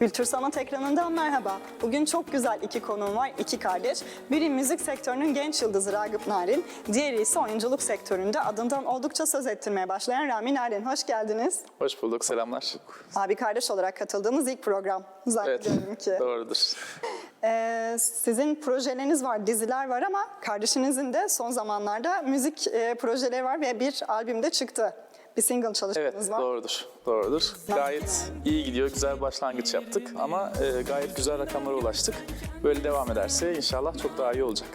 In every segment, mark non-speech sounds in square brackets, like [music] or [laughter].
Kültür Sanat ekranından merhaba. Bugün çok güzel iki konuğum var, iki kardeş. Biri müzik sektörünün genç yıldızı Ragıp Narin, diğeri ise oyunculuk sektöründe adından oldukça söz ettirmeye başlayan Rami Narin. Hoş geldiniz. Hoş bulduk, selamlar. Abi kardeş olarak katıldığınız ilk program Evet, zannediyorum ki. [laughs] doğrudur. Ee, sizin projeleriniz var, diziler var ama kardeşinizin de son zamanlarda müzik e, projeleri var ve bir albümde çıktı. Bir single çalışmanız Evet, var. doğrudur, doğrudur. Gayet iyi gidiyor, güzel başlangıç yaptık ama e, gayet güzel rakamlara ulaştık. Böyle devam ederse inşallah çok daha iyi olacak.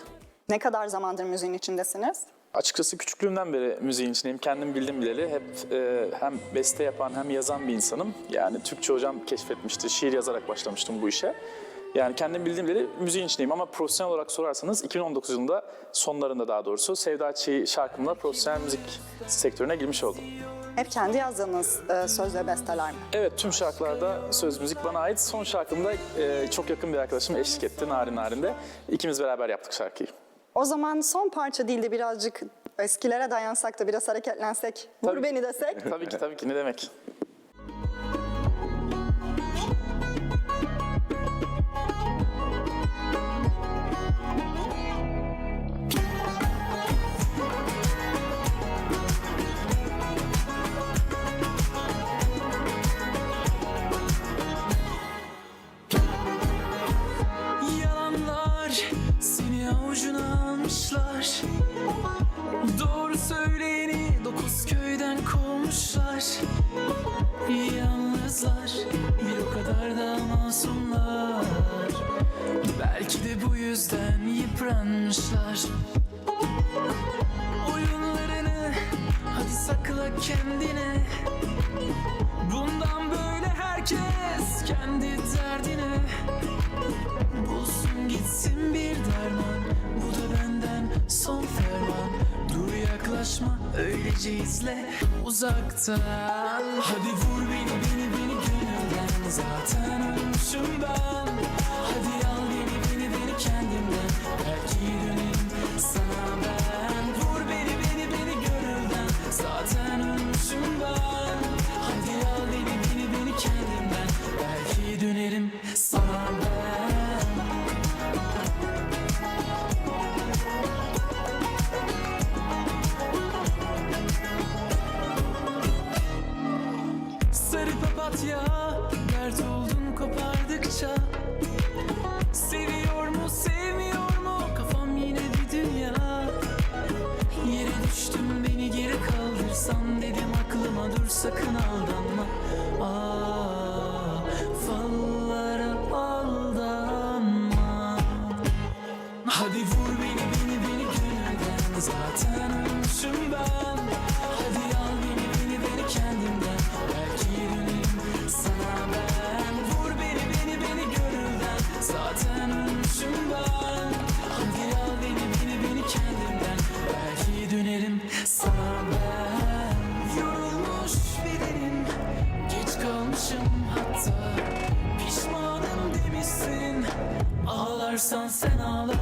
Ne kadar zamandır müziğin içindesiniz? Açıkçası küçüklüğümden beri müziğin içindeyim. Kendim bildim bileli hep e, hem beste yapan hem yazan bir insanım. Yani Türkçe hocam keşfetmişti, şiir yazarak başlamıştım bu işe. Yani kendim bildiğim bileli müziğin içindeyim ama profesyonel olarak sorarsanız 2019 yılında sonlarında daha doğrusu Sevda Çiğ şarkımla profesyonel müzik sektörüne girmiş oldum. Hep kendi yazdığınız e, söz ve besteler mi? Evet tüm şarkılarda söz müzik bana ait. Son şarkımda e, çok yakın bir arkadaşım eşlik etti Narin Narin'de. İkimiz beraber yaptık şarkıyı. O zaman son parça değil de birazcık eskilere dayansak da biraz hareketlensek, vur Tabii. beni desek. Tabii ki tabii ki ne demek. Son ferman. Dur yaklaşma öylece izle. Uzaktan. Hadi vur beni beni beni gönülden. Zaten ölmüşüm ben. Hadi sakın aldanma Ağlarsan sen ağla.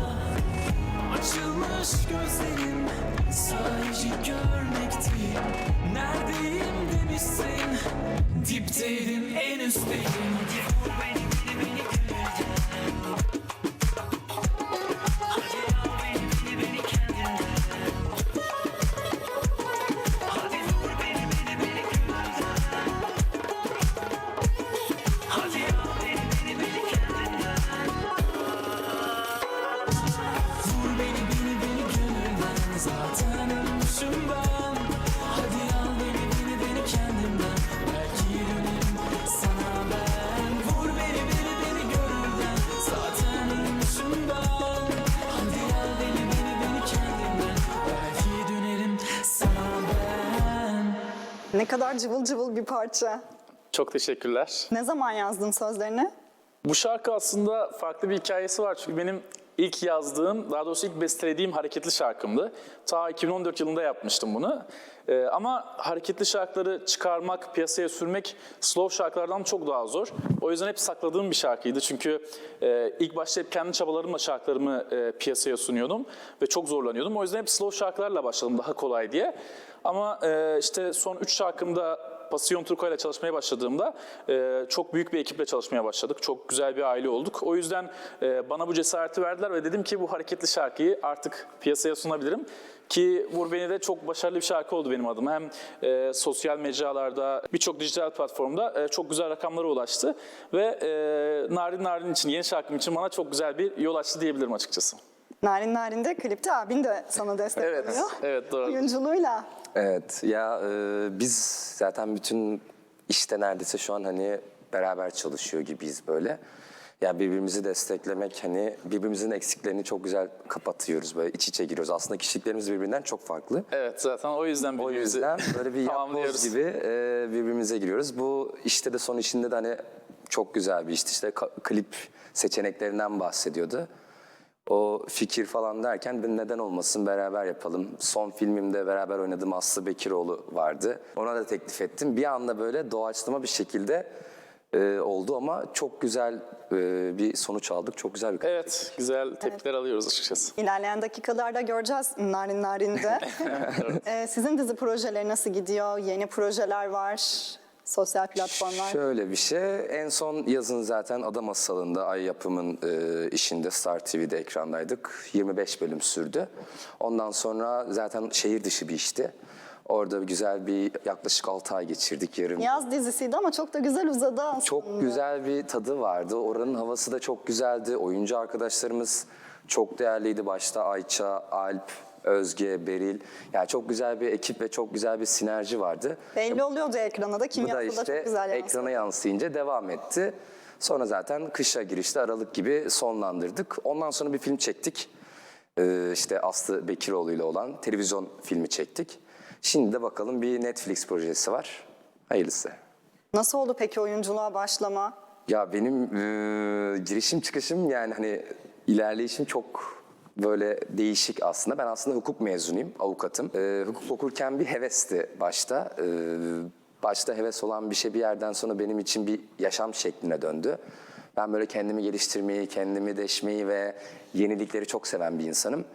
Açılmış gözlerim Sadece görmekti. Neredeyim demişsin? Dipteydim en üstteydim. Vur beni beni beni Ne kadar cıvıl cıvıl bir parça. Çok teşekkürler. Ne zaman yazdın sözlerini? Bu şarkı aslında farklı bir hikayesi var çünkü benim ilk yazdığım, daha doğrusu ilk bestelediğim hareketli şarkımdı. Ta 2014 yılında yapmıştım bunu. Ee, ama hareketli şarkıları çıkarmak, piyasaya sürmek slow şarkılardan çok daha zor. O yüzden hep sakladığım bir şarkıydı. Çünkü e, ilk başta hep kendi çabalarımla şarkılarımı e, piyasaya sunuyordum ve çok zorlanıyordum. O yüzden hep slow şarkılarla başladım daha kolay diye. Ama e, işte son 3 şarkımda Passion Turco ile çalışmaya başladığımda e, çok büyük bir ekiple çalışmaya başladık. Çok güzel bir aile olduk. O yüzden e, bana bu cesareti verdiler ve dedim ki bu hareketli şarkıyı artık piyasaya sunabilirim. Ki Vur Beni de çok başarılı bir şarkı oldu benim adıma. Hem e, sosyal mecralarda, birçok dijital platformda e, çok güzel rakamlara ulaştı. Ve e, Narin Narin için, yeni şarkım için bana çok güzel bir yol açtı diyebilirim açıkçası. Narin Narin'de klipte abin de sana destek Evet, oluyor. evet doğru. Oyunculuğuyla. Evet ya e, biz zaten bütün işte neredeyse şu an hani beraber çalışıyor gibiyiz böyle. Ya birbirimizi desteklemek hani birbirimizin eksiklerini çok güzel kapatıyoruz böyle iç içe giriyoruz. Aslında kişiliklerimiz birbirinden çok farklı. Evet zaten o yüzden O yüzden böyle bir [laughs] yapboz gibi e, birbirimize giriyoruz. Bu işte de son işinde de hani çok güzel bir işti. İşte klip seçeneklerinden bahsediyordu. O fikir falan derken bir neden olmasın beraber yapalım. Son filmimde beraber oynadığım Aslı Bekiroğlu vardı. Ona da teklif ettim. Bir anda böyle doğaçlama bir şekilde e, oldu ama çok güzel e, bir sonuç aldık. Çok güzel bir Evet, güzel tepkiler alıyoruz açıkçası. İlerleyen dakikalarda göreceğiz Narin Narin'de. [laughs] Ee, sizin dizi projeleri nasıl gidiyor? Yeni projeler var. Sosyal platformlar. Şöyle bir şey, en son yazın zaten Ada Masalı'nda Ay Yapım'ın e, işinde Star TV'de ekrandaydık. 25 bölüm sürdü. Ondan sonra zaten şehir dışı bir işti. Orada güzel bir yaklaşık 6 ay geçirdik yarım. Yaz dizisiydi ama çok da güzel uzadı aslında. Çok güzel bir tadı vardı. Oranın havası da çok güzeldi. Oyuncu arkadaşlarımız çok değerliydi. Başta Ayça, Alp, Özge, Beril. Yani çok güzel bir ekip ve çok güzel bir sinerji vardı. Belli oluyordu ekrana da kim Bu da yaptı da işte çok güzel yansıdı. ekrana yansıyınca devam etti. Sonra zaten kışa girişte Aralık gibi sonlandırdık. Ondan sonra bir film çektik. Ee, işte Aslı Bekiroğlu ile olan televizyon filmi çektik. Şimdi de bakalım bir Netflix projesi var. Hayırlısı. Nasıl oldu peki oyunculuğa başlama? Ya benim e, girişim çıkışım yani hani ilerleyişim çok böyle değişik aslında. Ben aslında hukuk mezunuyum, avukatım. E, hukuk okurken bir hevesti başta. E, başta heves olan bir şey bir yerden sonra benim için bir yaşam şekline döndü. Ben böyle kendimi geliştirmeyi, kendimi deşmeyi ve yenilikleri çok seven bir insanım.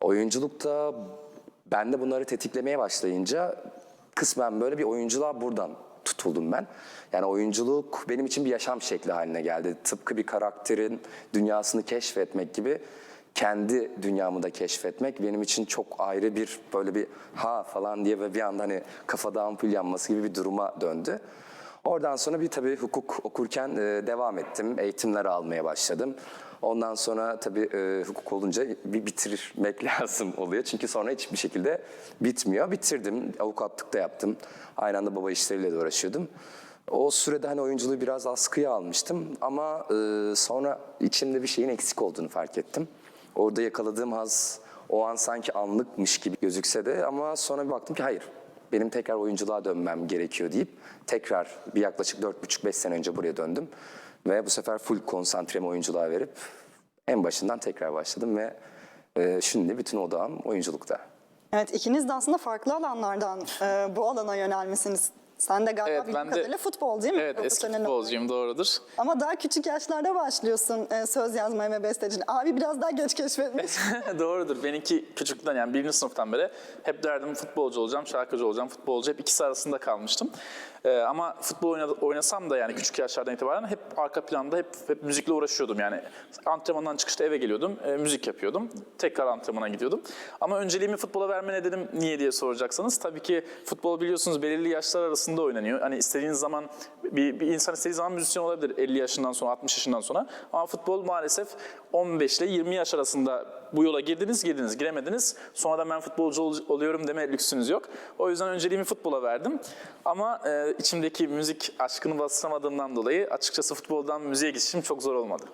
Oyunculukta ben de bunları tetiklemeye başlayınca kısmen böyle bir oyunculuğa buradan tutuldum ben. Yani oyunculuk benim için bir yaşam şekli haline geldi. Tıpkı bir karakterin dünyasını keşfetmek gibi kendi dünyamı da keşfetmek benim için çok ayrı bir böyle bir ha falan diye ve bir anda hani kafada ampul yanması gibi bir duruma döndü. Oradan sonra bir tabii hukuk okurken e, devam ettim. Eğitimler almaya başladım. Ondan sonra tabii e, hukuk olunca bir bitirmek [laughs] lazım oluyor. Çünkü sonra hiçbir şekilde bitmiyor. Bitirdim. Avukatlık da yaptım. Aynı anda baba işleriyle de uğraşıyordum. O sürede hani oyunculuğu biraz askıya almıştım. Ama e, sonra içimde bir şeyin eksik olduğunu fark ettim. Orada yakaladığım haz o an sanki anlıkmış gibi gözükse de ama sonra bir baktım ki hayır benim tekrar oyunculuğa dönmem gerekiyor deyip tekrar bir yaklaşık 4,5-5 sene önce buraya döndüm. Ve bu sefer full konsantremi oyunculuğa verip en başından tekrar başladım ve e, şimdi bütün odağım oyunculukta. Evet ikiniz de aslında farklı alanlardan e, bu alana yönelmişsiniz. Sen de galiba Evet, bildiğim ben de- kadarıyla futbol değil mi? Evet, eski futbolcuyum doğrudur. Ama daha küçük yaşlarda başlıyorsun e, söz yazmaya ve besteciliğe. Abi biraz daha geç keşfetmiş. [laughs] Doğrudur. Benimki küçükten yani birinci sınıftan beri hep derdim futbolcu olacağım, şarkıcı olacağım, futbolcu. Hep ikisi arasında kalmıştım. Ee, ama futbol oynasam da yani küçük yaşlardan itibaren hep arka planda hep, hep müzikle uğraşıyordum. Yani antrenmandan çıkışta eve geliyordum, e, müzik yapıyordum. Tekrar antrenmana gidiyordum. Ama önceliğimi futbola verme nedenim niye diye soracaksanız tabii ki futbol biliyorsunuz belirli yaşlar arasında oynanıyor. Hani istediğiniz zaman bir, bir insan istediği zaman müzisyen olabilir 50 yaşından sonra 60 yaşından sonra. Ama futbol maalesef 15 ile 20 yaş arasında bu yola girdiniz girdiniz giremediniz. Sonradan ben futbolcu ol- oluyorum deme lüksünüz yok. O yüzden önceliğimi futbola verdim. Ama e, içimdeki müzik aşkını bastıramadığımdan dolayı açıkçası futboldan müziğe geçişim çok zor olmadı.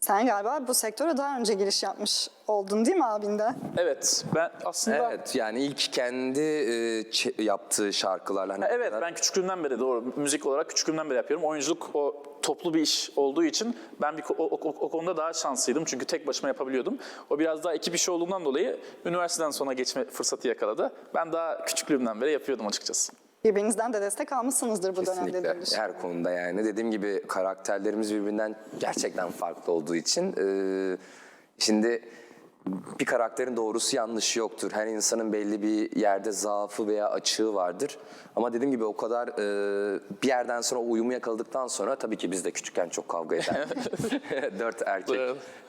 Sen galiba bu sektöre daha önce giriş yapmış oldun değil mi abinde? Evet ben aslında Evet yani ilk kendi e, ç- yaptığı şarkılarla hani Evet ben küçüklüğümden beri doğru müzik olarak küçüklüğümden beri yapıyorum. Oyunculuk o toplu bir iş olduğu için ben bir, ko- o, o- o konuda daha şanslıydım. Çünkü tek başıma yapabiliyordum. O biraz daha ekip işi olduğundan dolayı üniversiteden sonra geçme fırsatı yakaladı. Ben daha küçüklüğümden beri yapıyordum açıkçası. Birbirinizden de destek almışsınızdır bu dönemde. Kesinlikle. diye düşünüyorum. Her konuda yani. Dediğim gibi karakterlerimiz birbirinden gerçekten farklı olduğu için e, şimdi bir karakterin doğrusu yanlışı yoktur. Her insanın belli bir yerde zaafı veya açığı vardır. Ama dediğim gibi o kadar e, bir yerden sonra o uyumu yakaladıktan sonra tabii ki biz de küçükken çok kavga ederdik. [laughs] [laughs] Dört erkek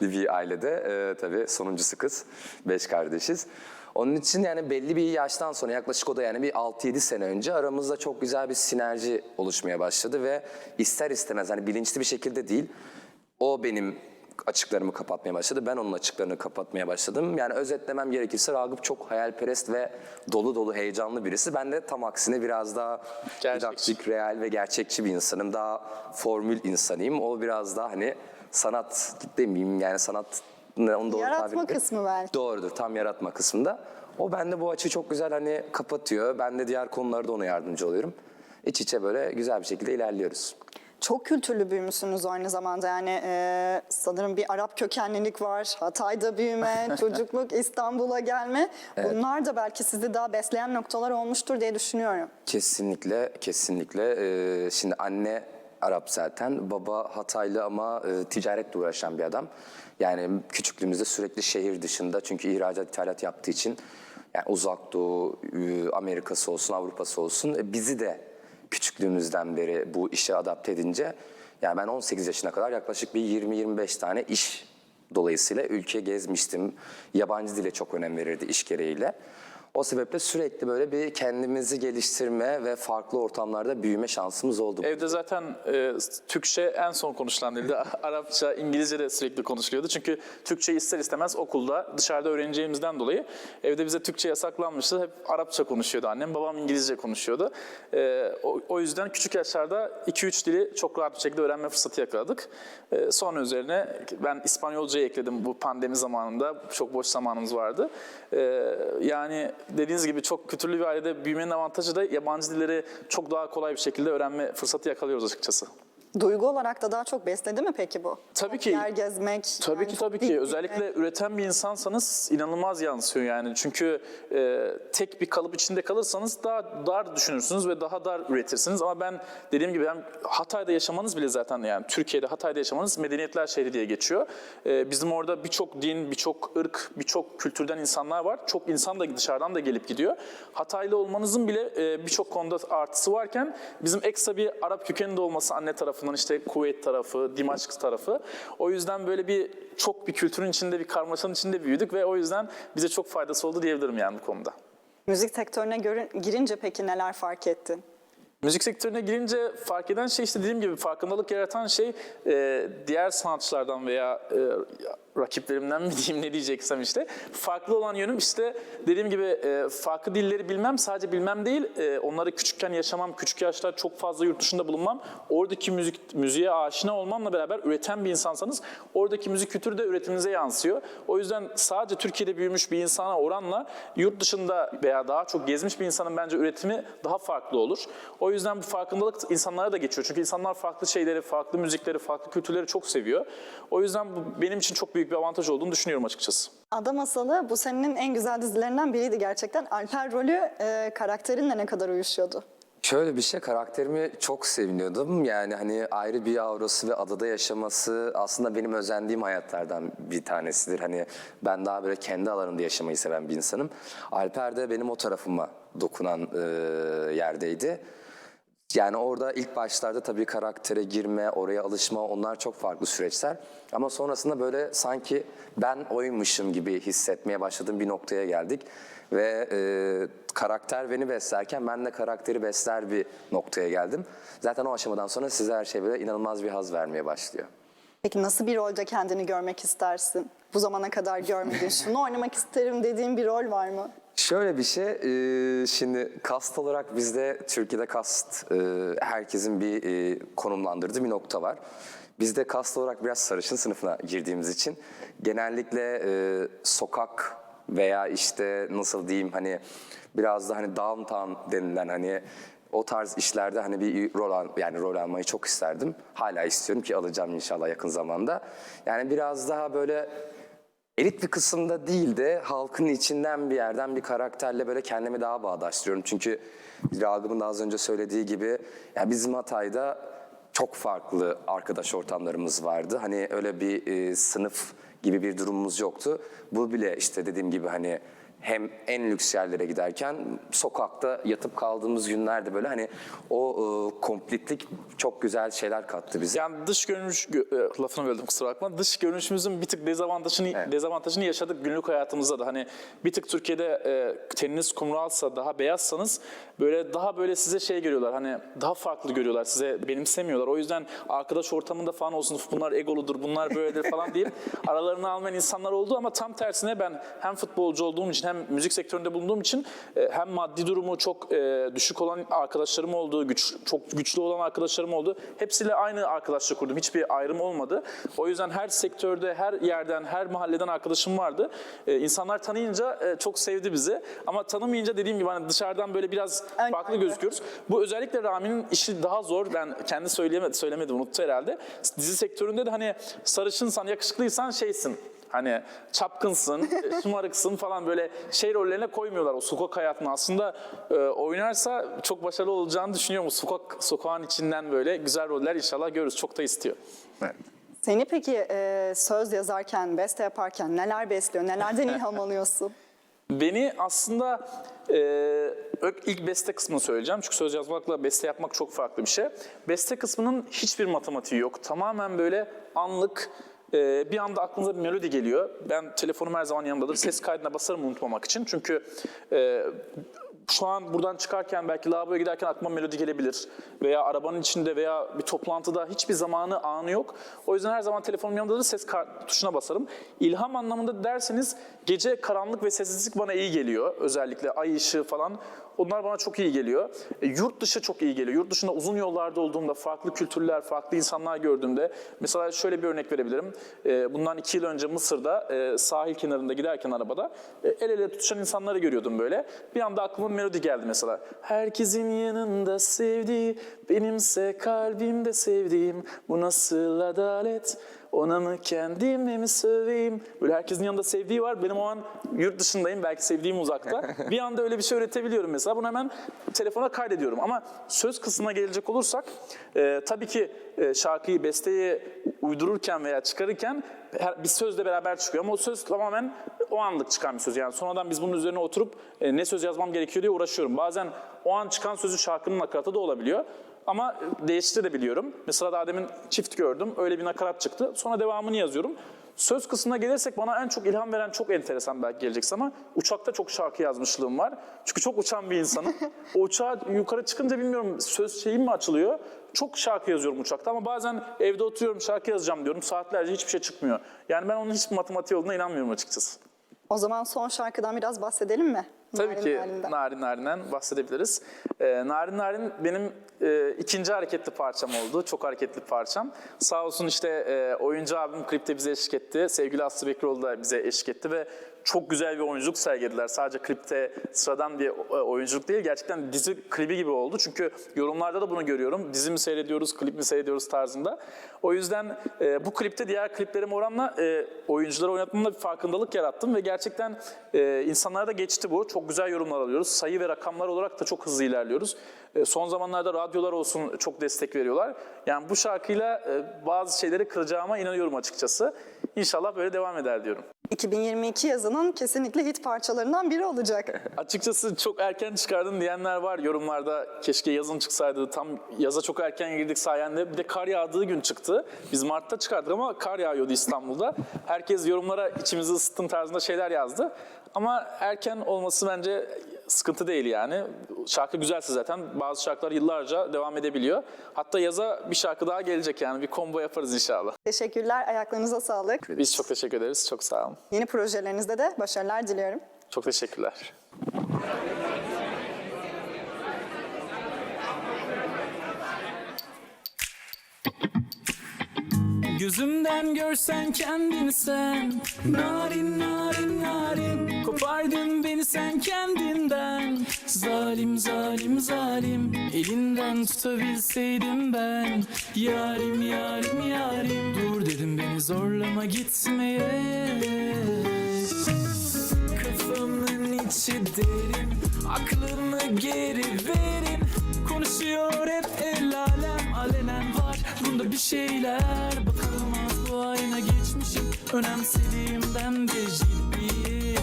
bir ailede e, tabii sonuncusu kız. Beş kardeşiz. Onun için yani belli bir yaştan sonra yaklaşık o da yani bir 6-7 sene önce aramızda çok güzel bir sinerji oluşmaya başladı ve ister istemez hani bilinçli bir şekilde değil o benim açıklarımı kapatmaya başladı. Ben onun açıklarını kapatmaya başladım. Yani özetlemem gerekirse Ragıp çok hayalperest ve dolu dolu heyecanlı birisi. Ben de tam aksine biraz daha didaktik, real ve gerçekçi bir insanım. Daha formül insanıyım. O biraz daha hani sanat demeyeyim yani sanat onu doğru Yaratma kısmı belki. Doğrudur tam yaratma kısmında. O bende bu açı çok güzel hani kapatıyor. Ben de diğer konularda ona yardımcı oluyorum. İç içe böyle güzel bir şekilde ilerliyoruz. Çok kültürlü büyümüşsünüz aynı zamanda yani e, sanırım bir Arap kökenlilik var. Hatay'da büyüme, [laughs] çocukluk, İstanbul'a gelme. Bunlar da belki sizi daha besleyen noktalar olmuştur diye düşünüyorum. Kesinlikle, kesinlikle. Ee, şimdi anne Arap zaten, baba Hataylı ama e, ticaretle uğraşan bir adam. Yani küçüklüğümüzde sürekli şehir dışında çünkü ihracat ithalat yaptığı için yani uzak doğu, Amerika'sı olsun, Avrupa'sı olsun e, bizi de küçüklüğümüzden beri bu işe adapte edince yani ben 18 yaşına kadar yaklaşık bir 20-25 tane iş dolayısıyla ülke gezmiştim. Yabancı dile çok önem verirdi iş gereğiyle. O sebeple sürekli böyle bir kendimizi geliştirme ve farklı ortamlarda büyüme şansımız oldu. Evde zaten e, Türkçe en son konuşulan dildi. [laughs] Arapça, İngilizce de sürekli konuşuluyordu. Çünkü Türkçe ister istemez okulda dışarıda öğreneceğimizden dolayı evde bize Türkçe yasaklanmıştı. Hep Arapça konuşuyordu annem, babam İngilizce konuşuyordu. E, o, o yüzden küçük yaşlarda 2-3 dili çok rahat bir şekilde öğrenme fırsatı yakaladık. E, sonra üzerine ben İspanyolcayı ekledim bu pandemi zamanında. Çok boş zamanımız vardı. E, yani dediğiniz gibi çok kültürlü bir ailede büyümenin avantajı da yabancı dilleri çok daha kolay bir şekilde öğrenme fırsatı yakalıyoruz açıkçası. Duygu olarak da daha çok besledi mi peki bu? Tabii ki. Yer gezmek. Tabii yani ki tabii ki. Özellikle üreten bir insansanız inanılmaz yansıyor yani. Çünkü e, tek bir kalıp içinde kalırsanız daha dar düşünürsünüz ve daha dar üretirsiniz. Ama ben dediğim gibi ben Hatay'da yaşamanız bile zaten yani Türkiye'de Hatay'da yaşamanız medeniyetler şehri diye geçiyor. E, bizim orada birçok din, birçok ırk, birçok kültürden insanlar var. Çok insan da dışarıdan da gelip gidiyor. Hataylı olmanızın bile e, birçok konuda artısı varken bizim ekstra bir Arap kökeninde olması anne tarafından işte Kuveyt tarafı, Dimaşk tarafı. O yüzden böyle bir çok bir kültürün içinde, bir karmaşanın içinde büyüdük ve o yüzden bize çok faydası oldu diyebilirim yani bu konuda. Müzik sektörüne girince peki neler fark ettin? Müzik sektörüne girince fark eden şey işte dediğim gibi farkındalık yaratan şey e, diğer sanatçılardan veya e, rakiplerimden mi diyeyim ne diyeceksem işte farklı olan yönüm işte dediğim gibi e, farklı dilleri bilmem sadece bilmem değil e, onları küçükken yaşamam küçük yaşta çok fazla yurt dışında bulunmam oradaki müzik müziğe aşina olmamla beraber üreten bir insansanız oradaki müzik kültürü de üretiminize yansıyor. O yüzden sadece Türkiye'de büyümüş bir insana oranla yurt dışında veya daha çok gezmiş bir insanın bence üretimi daha farklı olur. O yüzden bu farkındalık insanlara da geçiyor. Çünkü insanlar farklı şeyleri, farklı müzikleri, farklı kültürleri çok seviyor. O yüzden bu benim için çok büyük bir avantaj olduğunu düşünüyorum açıkçası. Ada Masalı bu senenin en güzel dizilerinden biriydi gerçekten. Alper rolü e, karakterinle ne kadar uyuşuyordu? Şöyle bir şey karakterimi çok seviniyordum. Yani hani ayrı bir avrosu ve adada yaşaması aslında benim özendiğim hayatlardan bir tanesidir. Hani ben daha böyle kendi alanımda yaşamayı seven bir insanım. Alper de benim o tarafıma dokunan e, yerdeydi. Yani orada ilk başlarda tabii karaktere girme, oraya alışma onlar çok farklı süreçler. Ama sonrasında böyle sanki ben oymuşum gibi hissetmeye başladığım bir noktaya geldik. Ve e, karakter beni beslerken ben de karakteri besler bir noktaya geldim. Zaten o aşamadan sonra size her şey böyle inanılmaz bir haz vermeye başlıyor. Peki nasıl bir rolde kendini görmek istersin? Bu zamana kadar görmedin. [laughs] Şunu oynamak isterim dediğin bir rol var mı? Şöyle bir şey, e, şimdi kast olarak bizde Türkiye'de kast e, herkesin bir e, konumlandırdığı bir nokta var. Bizde kast olarak biraz sarışın sınıfına girdiğimiz için genellikle sokak veya işte nasıl diyeyim hani biraz da hani downtown denilen hani o tarz işlerde hani bir rol al, yani rol almayı çok isterdim. Hala istiyorum ki alacağım inşallah yakın zamanda. Yani biraz daha böyle elit bir kısımda değil de halkın içinden bir yerden bir karakterle böyle kendimi daha bağdaştırıyorum. Çünkü Ragıp'ın da az önce söylediği gibi ya bizim Hatay'da çok farklı arkadaş ortamlarımız vardı. Hani öyle bir e, sınıf gibi bir durumumuz yoktu. Bu bile işte dediğim gibi hani hem en lüks yerlere giderken sokakta yatıp kaldığımız günlerde böyle hani o e, komplitlik çok güzel şeyler kattı bize. Yani dış görünüş, gö- e, lafını böldüm kusura bakma. Dış görünüşümüzün bir tık dezavantajını, Evet. dezavantajını yaşadık günlük hayatımızda da. Hani bir tık Türkiye'de e, teniniz kumralsa, daha beyazsanız böyle daha böyle size şey görüyorlar. Hani daha farklı görüyorlar. Size benimsemiyorlar. O yüzden arkadaş ortamında falan olsun bunlar egoludur, bunlar böyledir falan deyip [laughs] aralarına almayan insanlar oldu ama tam tersine ben hem futbolcu olduğum için hem müzik sektöründe bulunduğum için e, hem maddi durumu çok e, düşük olan arkadaşlarım oldu, güç, çok güçlü olan arkadaşlarım oldı. Hepsiyle aynı arkadaşlık kurdum. Hiçbir ayrım olmadı. O yüzden her sektörde, her yerden, her mahalleden arkadaşım vardı. E, insanlar tanıyınca çok sevdi bizi. Ama tanımayınca dediğim gibi hani dışarıdan böyle biraz Ön farklı gözüküyoruz. Bu özellikle Rami'nin işi daha zor. Ben kendi söyleyemedi, söylemedi, unuttu herhalde. Dizi sektöründe de hani sarışınsan, yakışıklıysan şeysin. Hani çapkınsın, [laughs] e, şımarıksın falan böyle şey rollerine koymuyorlar o sokak hayatını. Aslında e, oynarsa çok başarılı olacağını düşünüyorum. O sokak sokağın içinden böyle güzel roller inşallah görürüz. Çok da istiyor. Seni peki e, söz yazarken, beste yaparken neler besliyor, nelerden [laughs] ilham alıyorsun? Beni aslında e, ilk beste kısmını söyleyeceğim. Çünkü söz yazmakla beste yapmak çok farklı bir şey. Beste kısmının hiçbir matematiği yok. Tamamen böyle anlık e, bir anda aklınıza bir melodi geliyor. Ben telefonum her zaman yanımdadır. Ses kaydına basarım unutmamak için. Çünkü e, şu an buradan çıkarken belki lavaboya giderken aklıma melodi gelebilir. Veya arabanın içinde veya bir toplantıda hiçbir zamanı, anı yok. O yüzden her zaman telefonum yanımdadır, ses kar- tuşuna basarım. İlham anlamında derseniz gece karanlık ve sessizlik bana iyi geliyor. Özellikle ay ışığı falan. Onlar bana çok iyi geliyor. E, yurt dışı çok iyi geliyor. Yurt dışında uzun yollarda olduğumda, farklı kültürler, farklı insanlar gördüğümde, mesela şöyle bir örnek verebilirim. E, bundan iki yıl önce Mısır'da e, sahil kenarında giderken arabada e, el ele tutuşan insanları görüyordum böyle. Bir anda aklıma melodi geldi mesela. Herkesin yanında sevdiği, benimse kalbimde sevdiğim, bu nasıl adalet? Ona mı kendime mi söveyim? Böyle herkesin yanında sevdiği var. Benim o an yurt dışındayım. Belki sevdiğim uzakta. [laughs] bir anda öyle bir şey üretebiliyorum mesela. Bunu hemen telefona kaydediyorum. Ama söz kısmına gelecek olursak e, tabii ki e, şarkıyı, besteyi uydururken veya çıkarırken her, bir sözle beraber çıkıyor. Ama o söz tamamen o anlık çıkan bir söz. Yani sonradan biz bunun üzerine oturup e, ne söz yazmam gerekiyor diye uğraşıyorum. Bazen o an çıkan sözü şarkının nakaratı da olabiliyor. Ama değiştirebiliyorum. Mesela daha demin çift gördüm. Öyle bir nakarat çıktı. Sonra devamını yazıyorum. Söz kısmına gelirsek bana en çok ilham veren çok enteresan belki gelecekse ama uçakta çok şarkı yazmışlığım var. Çünkü çok uçan bir insanım. o uçağa yukarı çıkınca bilmiyorum söz şeyim mi açılıyor. Çok şarkı yazıyorum uçakta ama bazen evde oturuyorum şarkı yazacağım diyorum. Saatlerce hiçbir şey çıkmıyor. Yani ben onun hiç matematiği olduğuna inanmıyorum açıkçası. O zaman son şarkıdan biraz bahsedelim mi? Tabii Narin ki Narin'den. Narin Narin'den bahsedebiliriz. Ee, Narin Narin benim e, ikinci hareketli parçam oldu. Çok hareketli parçam. Sağ olsun işte e, oyuncu abim klipte bize eşlik etti. Sevgili Aslı Bekroğlu da bize eşlik etti ve çok güzel bir oyunculuk sergilediler. Sadece klipte sıradan bir e, oyunculuk değil. Gerçekten dizi klibi gibi oldu. Çünkü yorumlarda da bunu görüyorum. Dizi mi seyrediyoruz, klip mi seyrediyoruz tarzında. O yüzden e, bu klipte diğer kliplerim oranla e, oyuncuları oynatmamda bir farkındalık yarattım ve gerçekten e, insanlara da geçti bu. Çok güzel yorumlar alıyoruz. Sayı ve rakamlar olarak da çok hızlı ilerliyoruz. E, son zamanlarda radyolar olsun çok destek veriyorlar. Yani bu şarkıyla e, bazı şeyleri kıracağıma inanıyorum açıkçası. İnşallah böyle devam eder diyorum. 2022 yazının kesinlikle hit parçalarından biri olacak. [laughs] Açıkçası çok erken çıkardın diyenler var yorumlarda. Keşke yazın çıksaydı. Tam yaza çok erken girdik sayende. Bir de kar yağdığı gün çıktı. Biz Mart'ta çıkardık ama kar yağıyordu İstanbul'da. Herkes yorumlara içimizi ısıttın tarzında şeyler yazdı. Ama erken olması bence sıkıntı değil yani. Şarkı güzelse zaten bazı şarkılar yıllarca devam edebiliyor. Hatta yaza bir şarkı daha gelecek yani bir combo yaparız inşallah. Teşekkürler, ayaklarınıza sağlık. Biz çok teşekkür ederiz. Çok sağ olun. Yeni projelerinizde de başarılar diliyorum. Çok teşekkürler. Gözümden görsen kendini sen Narin narin narin Kopardın beni sen kendinden. Zalim zalim zalim. Elinden tutabilseydim ben. Yarim yarim yarim. Dur dedim beni zorlama gitmeye. Kafamın içi derin. Aklımı geri verin. Konuşuyor hep el alem. Alenen var. Bunda bir şeyler Bakalım az bu ayna geç vazgeçmişim Önemsediğimden de ciddiyim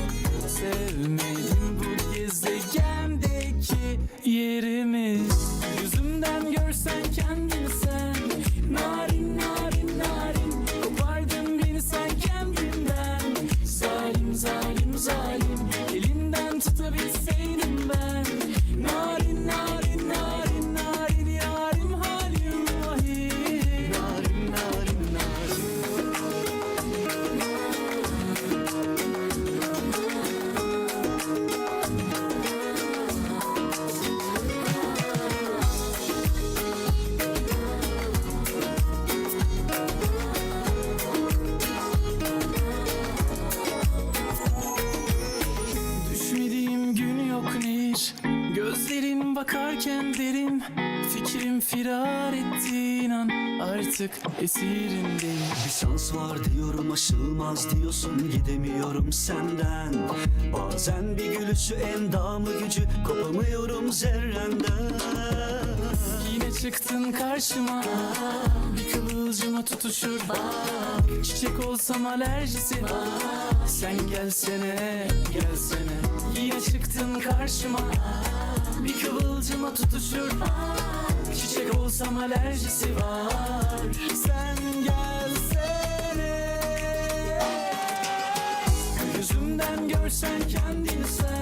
Sevmedim bu gezegendeki yerimiz Yüzümden görsen kendini sen. Narin narin narin. Kopardın beni sen kendimden. Zalim zalim zalim. Elinden tutabilseydim esirindeyim Bir şans var diyorum aşılmaz diyorsun gidemiyorum senden. Bazen bir gülüşü endamı gücü kopamıyorum zerrenden. Yine çıktın karşıma Bir kıvılcıma tutuşur. Çiçek olsam alerjisi Sen gelsene gelsene. Yine çıktın karşıma Bir kıvılcıma tutuşur Çiçek olsam alerjisi var. Sen gelsene. Gözümden görsen kendini sen